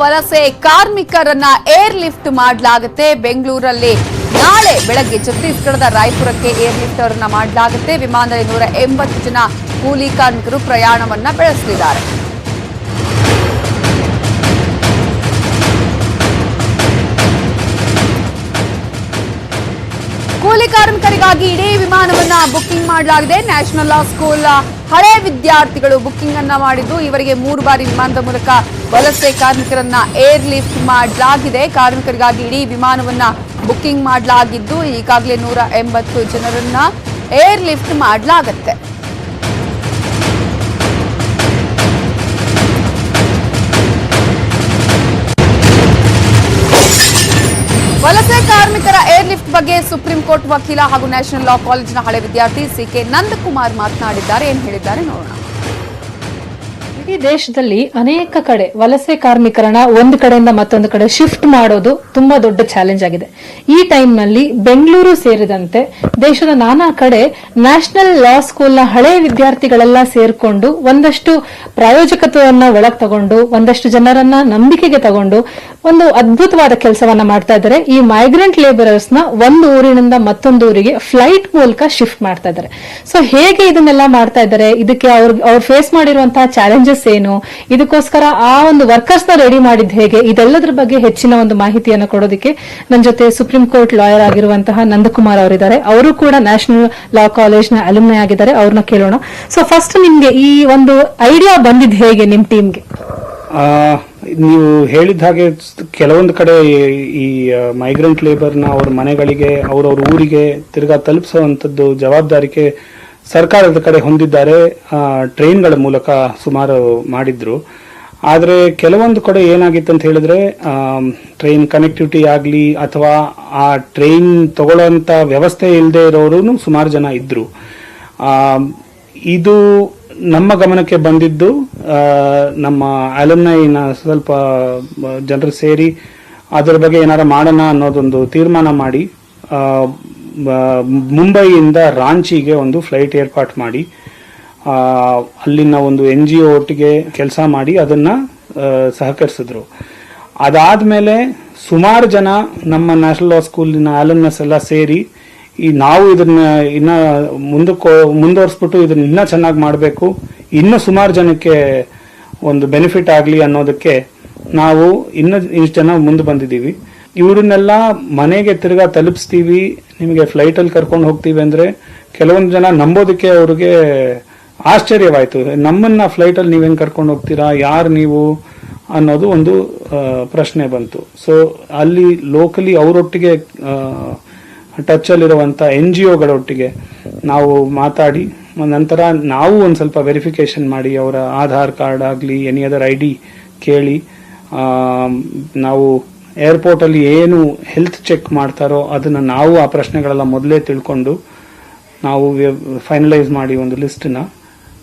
ವಲಸೆ ಕಾರ್ಮಿಕರನ್ನ air lift ಮಾಡಲಾಗುತ್ತೆ. ಬೆಂಗಳೂರಲ್ಲಿ ನಾಳೆ ಬೆಳಗ್ಗೆ ಛತ್ತೀಸ್ಗಢದ ರಾಯಪುರಕ್ಕೆ ಏರ್ ಲಿಫ್ಟ್ ಅವರನ್ನ ಮಾಡಲಾಗುತ್ತೆ. ವಿಮಾನದಲ್ಲಿ ನೂರ ಎಂಬತ್ತು ಜನ ಕೂಲಿ ಕಾರ್ಮಿಕರು ಪ್ರಯಾಣವನ್ನ ಬೆಳೆಸಲಿದ್ದಾರೆ ಕೂಲಿ ಕಾರ್ಮಿಕರಿಗಾಗಿ ಇಡೀ ವಿಮಾನವನ್ನ ಬುಕ್ಕಿಂಗ್ ಮಾಡಲಾಗಿದೆ. ನ್ಯಾಷನಲ್ ಲಾ ಸ್ಕೂಲ್ ಹಳೆ ವಿದ್ಯಾರ್ಥಿಗಳು ಬುಕ್ಕಿಂಗ್ ಅನ್ನ ಮಾಡಿದ್ದು. ಇವರಿಗೆ ಮೂರು ಬಾರಿ ವಿಮಾನದ ಮೂಲಕ ವಲಸೆ ಕಾರ್ಮಿಕರನ್ನ ಏರ್ ಲಿಫ್ಟ್ ಮಾಡಲಾಗಿದೆ. ಕಾರ್ಮಿಕರಿಗಾಗಿ ಇಡೀ ವಿಮಾನವನ್ನ ಬುಕ್ಕಿಂಗ್ ಮಾಡಲಾಗಿದ್ದು, ಈಗಾಗಲೇ ನೂರ ಎಂಬತ್ತು ಜನರನ್ನ ಏರ್ ಲಿಫ್ಟ್ ಮಾಡಲಾಗತ್ತೆ. ಬಗ್ಗೆ ಸುಪ್ರೀಂ ಕೋರ್ಟ್ ವಕೀಲ ಹಾಗೂ ನ್ಯಾಷನಲ್ ಲಾ ಕಾಲೇಜಿನ ಹಳೆ ವಿದ್ಯಾರ್ಥಿ ಸಿಕೆ ನಂದಕುಮಾರ್ ಮಾತನಾಡಿದ್ದಾರೆ. ಏನು ಹೇಳಿದ್ದಾರೆ ನೋಡೋಣ. ಇಡೀ ದೇಶದಲ್ಲಿ ಅನೇಕ ಕಡೆ ವಲಸೆ ಕಾರ್ಮಿಕರನ್ನ ಒಂದು ಕಡೆಯಿಂದ ಮತ್ತೊಂದು ಕಡೆ ಶಿಫ್ಟ್ ಮಾಡೋದು ತುಂಬಾ ದೊಡ್ಡ ಚಾಲೆಂಜ್ ಆಗಿದೆ. ಈ ಟೈಮ್ನಲ್ಲಿ ಬೆಂಗಳೂರು ಸೇರಿದಂತೆ ದೇಶದ ನಾನಾ ಕಡೆ ನ್ಯಾಷನಲ್ ಲಾ ಸ್ಕೂಲ್ನ ಹಳೆ ವಿದ್ಯಾರ್ಥಿಗಳೆಲ್ಲ ಸೇರ್ಕೊಂಡು ಒಂದಷ್ಟು ಪ್ರಾಯೋಜಕತ್ವವನ್ನ ಒಳಗ್ ತಗೊಂಡು, ಒಂದಷ್ಟು ಜನರನ್ನ ನಂಬಿಕೆಗೆ ತಗೊಂಡು ಒಂದು ಅದ್ಭುತವಾದ ಕೆಲಸವನ್ನ ಮಾಡ್ತಾ ಇದ್ದಾರೆ. ಈ ಮೈಗ್ರೆಂಟ್ ಲೇಬರರ್ಸ್ನ ಒಂದು ಊರಿನಿಂದ ಮತ್ತೊಂದು ಊರಿಗೆ ಫ್ಲೈಟ್ ಮೂಲಕ ಶಿಫ್ಟ್ ಮಾಡ್ತಾ ಇದ್ದಾರೆ. ಸೊ ಹೇಗೆ ಇದನ್ನೆಲ್ಲ ಮಾಡ್ತಾ ಇದ್ದಾರೆ? ಇದಕ್ಕೆ ಅವ್ರಿಗೆ ಅವ್ರು ಫೇಸ್ ಮಾಡಿರುವಂತಹ ಚಾಲೆಂಜಸ್ ಏನು? ಇದಕ್ಕೋಸ್ಕರ ಆ ಒಂದು ವರ್ಕರ್ಸ್ನ ರೆಡಿ ಮಾಡಿದ್ ಹೇಗೆ? ಇದೆಲ್ಲದರ ಬಗ್ಗೆ ಹೆಚ್ಚಿನ ಒಂದು ಮಾಹಿತಿಯನ್ನು ಕೊಡೋದಕ್ಕೆ ನನ್ನ ಜೊತೆ ಸುಪ್ರೀಂ ಕೋರ್ಟ್ ಲಾಯರ್ ಆಗಿರುವಂತಹ ನಂದಕುಮಾರ್ ಅವರಿದ್ದಾರೆ. ಅವರು ಕೂಡ ನ್ಯಾಷನಲ್ ಲಾ ಕಾಲೇಜ್ನ ಅಲುಮ್ನೆ ಆಗಿದ್ದಾರೆ. ಅವ್ರನ್ನ ಕೇಳೋಣ. ಸೊ ಫಸ್ಟ್ ನಿಮ್ಗೆ ಈ ಒಂದು ಐಡಿಯಾ ಬಂದಿದ್ ಹೇಗೆ ನಿಮ್ ಟೀಮ್ಗೆ ನೀವು ಹೇಳಿದ ಹಾಗೆ ಕೆಲವೊಂದು ಕಡೆ ಈ ಮೈಗ್ರೆಂಟ್ ಲೇಬರ್ನ ಅವ್ರ ಮನೆಗಳಿಗೆ, ಅವ್ರವ್ರ ಊರಿಗೆ ತಿರ್ಗಾ ತಲುಪಿಸುವಂಥದ್ದು ಜವಾಬ್ದಾರಿಕೆ ಸರ್ಕಾರದ ಕಡೆ ಹೊಂದಿದ್ದಾರೆ ಟ್ರೈನ್ಗಳ ಮೂಲಕ ಸುಮಾರು ಮಾಡಿದ್ರು. ಆದರೆ ಕೆಲವೊಂದು ಕಡೆ ಏನಾಗಿತ್ತು ಅಂತ ಹೇಳಿದ್ರೆ ಟ್ರೈನ್ ಕನೆಕ್ಟಿವಿಟಿ ಆಗಲಿ ಅಥವಾ ಆ ಟ್ರೈನ್ ತಗೊಳ್ಳೋಂಥ ವ್ಯವಸ್ಥೆ ಇಲ್ಲದೆ ಇರೋರು ಸುಮಾರು ಜನ ಇದ್ರು. ಆ, ಇದು ನಮ್ಮ ಗಮನಕ್ಕೆ ಬಂದಿದ್ದು ನಮ್ಮ ಅಲಮ್ನೈನ ಸ್ವಲ್ಪ ಜನರು ಸೇರಿ ಅದರ ಬಗ್ಗೆ ಏನಾರ ಮಾಡೋಣ ಅನ್ನೋದೊಂದು ತೀರ್ಮಾನ ಮಾಡಿ ಮುಂಬೈಯಿಂದ ರಾಂಚಿಗೆ ಒಂದು ಫ್ಲೈಟ್ ಏರ್ಪಾಟ್ ಮಾಡಿ ಅಲ್ಲಿನ ಒಂದು ಎನ್ ಜಿ ಒಟ್ಟಿಗೆ ಕೆಲಸ ಮಾಡಿ ಅದನ್ನ ಸಹಕರಿಸಿದ್ರು ಸಹಕರಿಸಿದ್ರು. ಅದಾದ್ಮೇಲೆ ಸುಮಾರು ಜನ ನಮ್ಮ ನ್ಯಾಷನಲ್ ಲಾ ಸ್ಕೂಲಿನ ಆಲಮ್ನಸ್ ಎಲ್ಲ ಸೇರಿ ಈ ನಾವು ಇದನ್ನ ಇನ್ನ ಮುಂದಕ್ಕೆ, ಮುಂದುವರಿಸ್ಬಿಟ್ಟು ಇದನ್ನ ಇನ್ನೂ ಚೆನ್ನಾಗಿ ಮಾಡಬೇಕು, ಇನ್ನೂ ಸುಮಾರು ಜನಕ್ಕೆ ಒಂದು ಬೆನಿಫಿಟ್ ಆಗಲಿ ಅನ್ನೋದಕ್ಕೆ ನಾವು ಇನ್ನು ಇಷ್ಟು ಜನ ಮುಂದೆ ಬಂದಿದ್ದೀವಿ. ಇವ್ರನ್ನೆಲ್ಲ ಮನೆಗೆ ತಿರ್ಗಾ ತಲುಪಿಸ್ತೀವಿ, ನಿಮಗೆ ಫ್ಲೈಟಲ್ಲಿ ಕರ್ಕೊಂಡು ಹೋಗ್ತೀವಿ ಅಂದ್ರೆ ಕೆಲವೊಂದು ಜನ ನಂಬೋದಕ್ಕೆ ಅವ್ರಿಗೆ ಆಶ್ಚರ್ಯವಾಯ್ತು. ನಮ್ಮನ್ನ ಫ್ಲೈಟಲ್ಲಿ ನೀವೇನು ಕರ್ಕೊಂಡು ಹೋಗ್ತೀರಾ, ಯಾರು ನೀವು ಅನ್ನೋದು ಒಂದು ಪ್ರಶ್ನೆ ಬಂತು. ಸೊ ಅಲ್ಲಿ ಲೋಕಲಿ ಅವರೊಟ್ಟಿಗೆ ಟಚ್ ಅಲ್ಲಿರುವಂತ ಎನ್ ಜಿ ಒಗಳೊಟ್ಟಿಗೆ ನಾವು ಮಾತಾಡಿ, ನಂತರ ನಾವು ಒಂದು ಸ್ವಲ್ಪ ವೆರಿಫಿಕೇಶನ್ ಮಾಡಿ, ಅವರ ಆಧಾರ್ ಕಾರ್ಡ್ ಆಗಲಿ ಎನಿ ಅದರ್ ಐ ಡಿ ಕೇಳಿ ನಾವು ಏರ್ಪೋರ್ಟ್ ಅಲ್ಲಿ ಏನು ಹೆಲ್ತ್ ಚೆಕ್ ಮಾಡ್ತಾರೋ ಅದನ್ನ ನಾವು ಆ ಪ್ರಶ್ನೆಗಳೆಲ್ಲ ಮೊದಲೇ ತಿಳ್ಕೊಂಡು ನಾವು ಫೈನಲೈಸ್ ಮಾಡಿ ಒಂದು ಲಿಸ್ಟ್ನ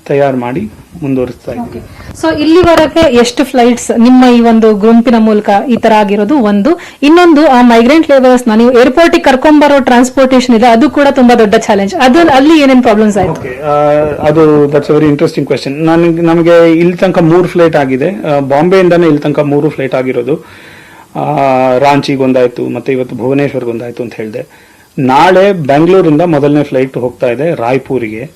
ತಯಾರು ಮಾಡಿ ಮುಂದುವರಿಸ್ತಾ ಇದ್ದೀವಿ. ಸೊ ಇಲ್ಲಿವರೆಗೆ ಎಷ್ಟು ಫ್ಲೈಟ್ಸ್ ನಿಮ್ಮ ಈ ಒಂದು ಗುಂಪಿನ ಮೂಲಕ ಈ ತರ ಆಗಿರೋದು? ಒಂದು. ಇನ್ನೊಂದು ಆ ಮೈಗ್ರೆಂಟ್ ಲೇಬರ್ಸ್ನ ನೀವು ಏರ್ಪೋರ್ಟ್ ಕರ್ಕೊಂಡ್ಬರೋ ಟ್ರಾನ್ಸ್ಪೋರ್ಟೇಷನ್ ಇದೆ. ಅದು ಕೂಡ ತುಂಬಾ ದೊಡ್ಡ ಚಾಲೆಂಜ್ ಅದು ಅಲ್ಲಿ ಏನೇನು ಪ್ರಾಬ್ಲಮ್ಸ್ ಆಯ್ತು? ಅದು ದಟ್ಸ್ ವೆರಿ ಇಂಟ್ರೆಸ್ಟಿಂಗ್ ಕ್ವೆಶನ್ ನನಗೆ ನಮಗೆ ಇಲ್ಲಿ ತನಕ ಮೂರು ಫ್ಲೈಟ್ ಆಗಿದೆ. ಬಾಂಬೆಯಿಂದಾನೇ ಇಲ್ಲಿ ತನಕ ಮೂರು ಫ್ಲೈಟ್ ಆಗಿರೋದು. ಆ, ರಾಂಚಿಗೆ ಒಂದಾಯ್ತು ಮತ್ತೆ ಇವತ್ತು ಭುವನೇಶ್ವರ್ಗೆ ಒಂದಾಯ್ತು ಅಂತ ಹೇಳಿದೆ. ನಾಳೆ ಬೆಂಗಳೂರಿಂದ ಮೊದಲನೇ ಫ್ಲೈಟ್ ಹೋಗ್ತಾ ಇದೆ ರಾಯ್ಪುರಿಗೆ.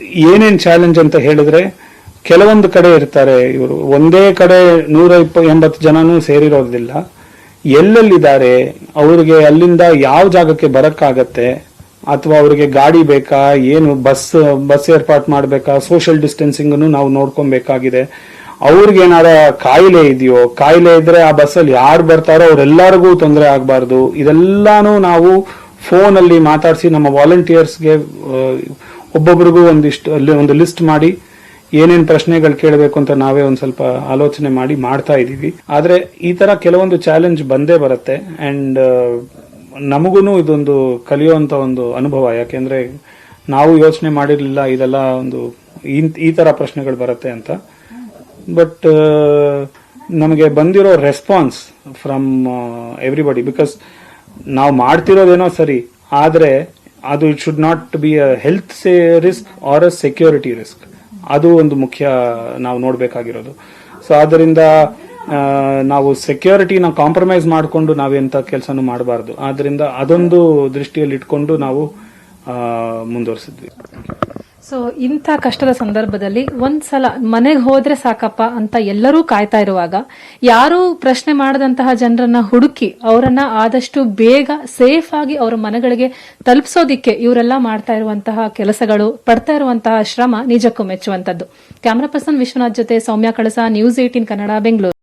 ಏನೇನ್ ಚಾಲೆಂಜ್ ಅಂತ ಹೇಳಿದ್ರೆ ಕೆಲವೊಂದು ಕಡೆ ಇರ್ತಾರೆ ಇವರು. ಒಂದೇ ಕಡೆ ನೂರ ಇಪ್ಪ ಎಂಬತ್ತು ಜನನೂ ಸೇರಿರೋದಿಲ್ಲ. ಎಲ್ಲೆಲ್ಲಿದ್ದಾರೆ? ಅವರಿಗೆ ಅಲ್ಲಿಂದ ಯಾವ ಜಾಗಕ್ಕೆ ಬರಕ್ಕಾಗತ್ತೆ? ಅಥವಾ ಅವರಿಗೆ ಗಾಡಿ ಬೇಕಾ? ಏನು ಬಸ್ ಬಸ್ ಏರ್ಪಾಟ್ ಮಾಡಬೇಕಾ? ಸೋಷಿಯಲ್ ಡಿಸ್ಟೆನ್ಸಿಂಗ್ ನಾವು ನೋಡ್ಕೊಬೇಕಾಗಿದೆ. ಅವ್ರಿಗೆ ಏನಾರ ಕಾಯಿಲೆ ಇದೆಯೋ, ಕಾಯಿಲೆ ಇದ್ರೆ ಆ ಬಸ್ಸಲ್ಲಿ ಯಾರು ಬರ್ತಾರೋ ಅವರೆಲ್ಲರಿಗೂ ತೊಂದರೆ ಆಗಬಾರ್ದು. ಇದೆಲ್ಲಾನು ನಾವು ಫೋನ್ ಅಲ್ಲಿ ಮಾತಾಡಿಸಿ ನಮ್ಮ ವಾಲಂಟಿಯರ್ಸ್ಗೆ ಒಬ್ಬೊಬ್ರಿಗೂ ಒಂದಿಷ್ಟು, ಅಲ್ಲಿ ಒಂದು ಲಿಸ್ಟ್ ಮಾಡಿ, ಏನೇನು ಪ್ರಶ್ನೆಗಳು ಕೇಳಬೇಕು ಅಂತ ನಾವೇ ಒಂದು ಸ್ವಲ್ಪ ಆಲೋಚನೆ ಮಾಡಿ ಮಾಡ್ತಾ ಇದೀವಿ ಆದ್ರೆ ಈ ತರ ಕೆಲವೊಂದು ಚಾಲೆಂಜ್ ಬಂದೇ ಬರುತ್ತೆ. ಅಂಡ್ ನಮಗೂ ಇದೊಂದು ಕಲಿಯುವಂತ ಒಂದು ಅನುಭವ. ಯಾಕೆಂದ್ರೆ ನಾವು ಯೋಚನೆ ಮಾಡಿರಲಿಲ್ಲ, ಇದೆಲ್ಲ ಒಂದು, ಈ- ಈ ತರ ಪ್ರಶ್ನೆಗಳು ಬರುತ್ತೆ ಅಂತ. ಬಟ್ ನಮಗೆ ಬಂದಿರೋ ರೆಸ್ಪಾನ್ಸ್ ಫ್ರಮ್ ಎವ್ರಿಬಡಿ ಬಿಕಾಸ್ ನಾವು ಮಾಡ್ತಿರೋದೇನೋ ಸರಿ, ಆದರೆ ಅದು it should not be a health risk or a security risk ಅದು ಒಂದು ಮುಖ್ಯ ನಾವು ನೋಡಬೇಕಾಗಿರೋದು. ಸೊ ಆದ್ದರಿಂದ ನಾವು ಸೆಕ್ಯೂರಿಟಿನ ಕಾಂಪ್ರಮೈಸ್ ಮಾಡಿಕೊಂಡು ನಾವೆಂಥ ಕೆಲಸನೂ ಮಾಡಬಾರ್ದು. ಆದ್ದರಿಂದ ಅದೊಂದು ದೃಷ್ಟಿಯಲ್ಲಿ ಇಟ್ಕೊಂಡು ನಾವು ಮುಂದುವರಿಸಿದ್ವಿ. ಸೊ ಇಂಥ ಕಷ್ಟದ ಸಂದರ್ಭದಲ್ಲಿ ಒಂದ್ಸಲ ಮನೆಗೆ ಹೋದ್ರೆ ಸಾಕಪ್ಪ ಅಂತ ಎಲ್ಲರೂ ಕಾಯ್ತಾ ಇರುವಾಗ ಯಾರು ಪ್ರಶ್ನೆ ಮಾಡದಂತಹ ಜನರನ್ನ ಹುಡುಕಿ ಅವರನ್ನ ಆದಷ್ಟು ಬೇಗ ಸೇಫ್ ಆಗಿ ಅವರ ಮನೆಗಳಿಗೆ ತಲುಪಿಸೋದಿಕ್ಕೆ ಇವರೆಲ್ಲ ಮಾಡ್ತಾ ಇರುವಂತಹ ಕೆಲಸಗಳು, ಪಡ್ತಾ ಇರುವಂತಹ ಶ್ರಮ ನಿಜಕ್ಕೂ ಮೆಚ್ಚುವಂತದ್ದು ಕ್ಯಾಮರಾ ಪರ್ಸನ್ ವಿಶ್ವನಾಥ್ ಜೊತೆ ಸೌಮ್ಯ ಕಳಸ ನ್ಯೂಸ್ ಏಟೀನ್ ಕನ್ನಡ, ಬೆಂಗಳೂರು.